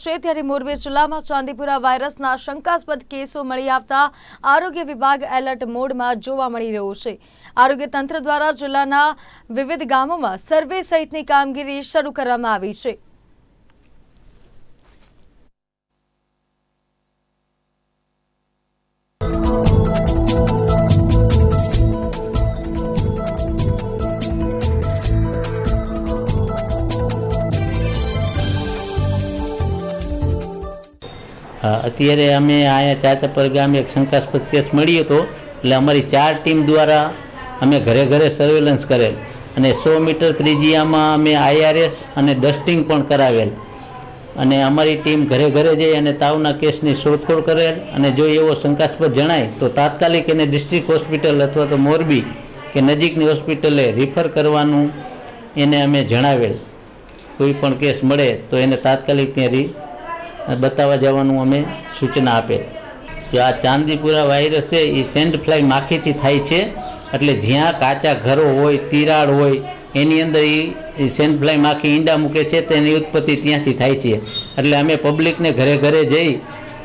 છે ત્યારે મોરબી જિલ્લામાં ચાંદીપુરા વાયરસના શંકાસ્પદ કેસો મળી આવતા આરોગ્ય વિભાગ એલર્ટ મોડમાં જોવા મળી રહ્યું છે. આરોગ્ય તંત્ર દ્વારા જિલ્લાના વિવિધ ગામોમાં સર્વે સહિતની કામગીરી શરૂ કરવામાં આવી છે. અત્યારે અમે અહીંયા ચાચાપર ગામે એક શંકાસ્પદ કેસ મળ્યો હતો. એટલે અમારી ચાર ટીમ દ્વારા અમે ઘરે ઘરે સર્વેલન્સ કરેલ. અને સો મીટર ત્રિજ્યામાં અમે આઈઆરએસ અને ડસ્ટિંગ પણ કરાવેલ. અને અમારી ટીમ ઘરે ઘરે જઈ અને તાવના કેસની શોધખોળ કરેલ. અને જો એવો શંકાસ્પદ જણાય, તો તાત્કાલિક એને ડિસ્ટ્રિક્ટ હોસ્પિટલ અથવા તો મોરબી કે નજીકની હોસ્પિટલે રિફર કરવાનું એને અમે જણાવેલ. કોઈ પણ કેસ મળે તો એને તાત્કાલિક ત્યાં બતાવવા જવાનું અમે સૂચના આપેલ જો આ ચાંદીપુરા વાયરસ છે એ સેન્ડ ફ્લાય માખીથી થાય છે, એટલે જ્યાં કાચા ઘરો હોય, તિરાડ હોય, એની અંદર એ સેન્ડ ફ્લાય માખી ઈંડા મૂકે છે, તેની ઉત્પત્તિ ત્યાંથી થાય છે. એટલે અમે પબ્લિકને ઘરે ઘરે જઈ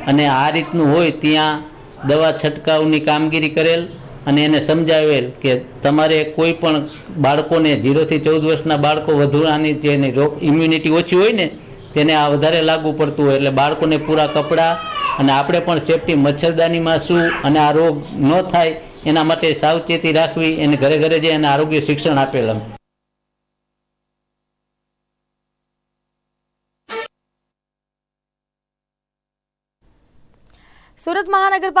અને આ રીતનું હોય ત્યાં દવા છંટકાવની કામગીરી કરેલ અને એને સમજાવેલ કે તમારે કોઈ પણ બાળકોને જીરોથી ચૌદ વર્ષના બાળકો વધુ આની જેની રોગ ઇમ્યુનિટી ઓછી હોય ને તેને આ વધારે લાગુ પડતું હોય એટલે બાળકોને પૂરા કપડાં અને આપણે પણ સેફટી મચ્છરદાનીમાં શું અને આ રોગ ન થાય એના માટે સાવચેતી રાખવી એને ઘરે ઘરે જઈ અને આરોગ્ય શિક્ષણ આપેલ. સુરત મહાનગરપાલિકા